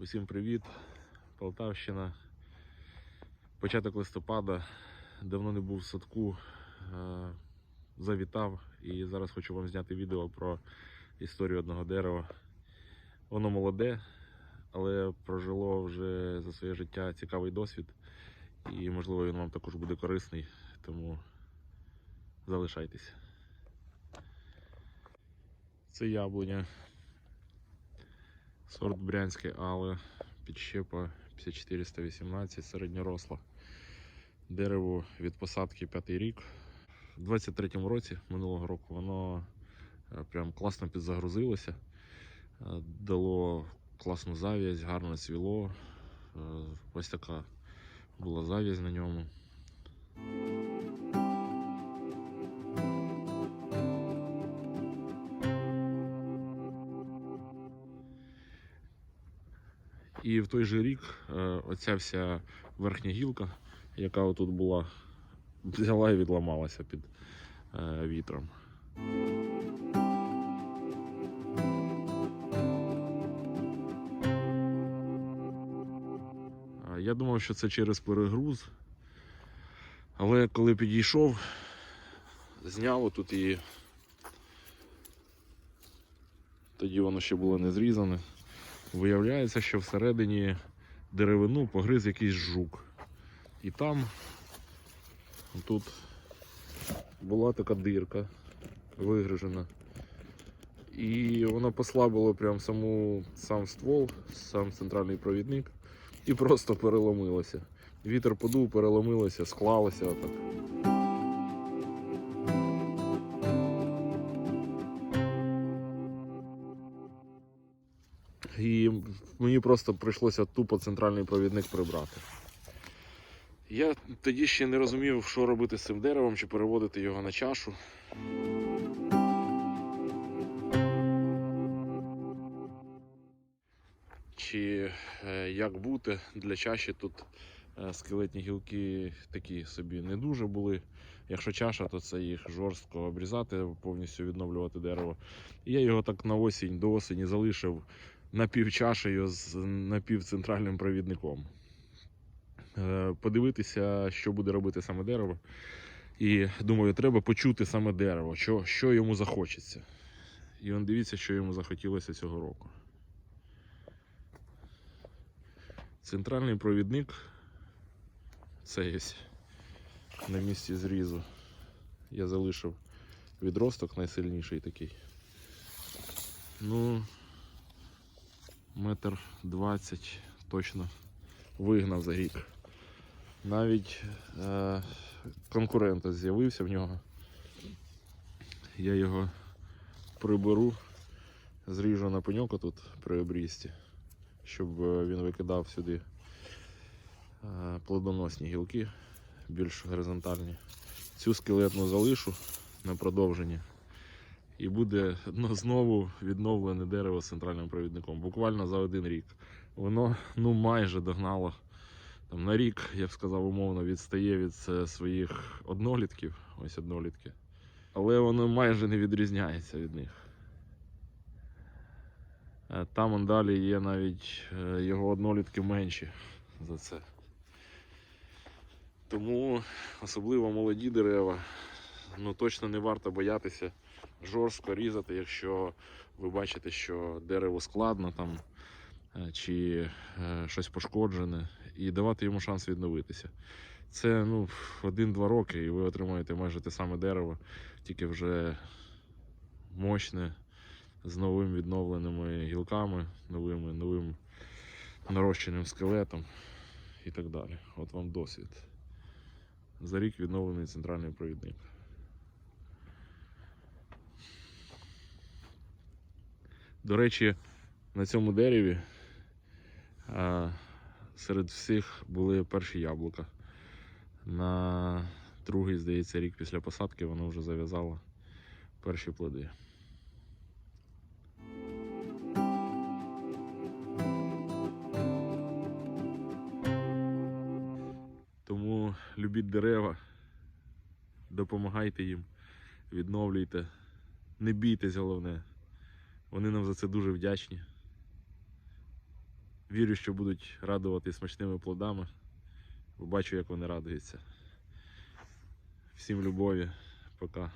Усім привіт, Полтавщина. Початок листопада. Давно не був в садку. е, Завітав і зараз хочу вам зняти відео про історію одного дерева. Воно молоде, але прожило вже за своє життя цікавий досвід. І можливо він вам також буде корисний, тому залишайтеся. Це яблуня. Сорт Брянське але підщепа 5418, середньоросла. Дерево від посадки п'ятий рік. У 23-му році минулого року воно е, прям класно підзагрузилося, е, дало класну зав'язь, гарно цвіло. Е, Ось така була зав'язь на ньому. І в той же рік е, оця вся верхня гілка, яка отут була, взяла і відламалася під е, вітром. Я думав, що це через перегруз. Але коли підійшов, зняло тут і тоді воно ще було не зрізане. Виявляється, що всередині деревину погриз якийсь жук. І там тут була така дирка вигрижена. І воно послабило прям саму, сам ствол, сам центральний провідник і просто переломилося. Вітер подув, переломилося, склалося отак. І мені просто прийшлося тупо центральний провідник прибрати. Я тоді ще не розумів, що робити з цим деревом, чи переводити його на чашу. Чи е, як бути для чаші тут е, скелетні гілки такі собі не дуже були. Якщо чаша, то це їх жорстко обрізати, повністю відновлювати дерево. І я його так на осінь до осені залишив напівчашею з напівцентральним провідником. Е, Подивитися, що буде робити саме дерево. І думаю, треба почути саме дерево, що, що йому захочеться. І он дивіться, що йому захотілося цього року. Центральний провідник це ось на місці зрізу. Я залишив відросток найсильніший такий. Ну, метр двадцять точно вигнав за рік. Навіть е, конкурент з'явився в нього. Я його приберу, зріжу на пеньок тут при обрізці, щоб е, він викидав сюди е, плодоносні гілки, більш горизонтальні. Цю скелетну залишу на продовження. І буде ну, знову відновлене дерево з центральним провідником. Буквально за один рік. Воно ну майже догнало. Там, на рік, я б сказав, умовно відстає від е, своїх однолітків. Ось однолітки. Але воно майже не відрізняється від них. Е, Там он далі є навіть е, його однолітки менші за це. Тому особливо молоді дерева, ну точно не варто боятися жорстко різати, якщо ви бачите, що дерево складно там е, чи е, щось пошкоджене, і давати йому шанс відновитися. Це ну, один-два роки, і ви отримаєте майже те саме дерево, тільки вже мощне, з новим відновленими гілками, новими, новим нарощеним скелетом і так далі. От вам досвід. За рік відновлений центральний провідник. До речі, на цьому дереві а, серед всіх були перші яблука. На другий, здається, рік після посадки воно вже зав'язало перші плоди. Тому любіть дерева, допомагайте їм, відновлюйте, не бійтесь головне. Вони нам за це дуже вдячні. Вірю, що будуть радувати смачними плодами. Бо бачу, як вони радуються. Всім любові. Пока.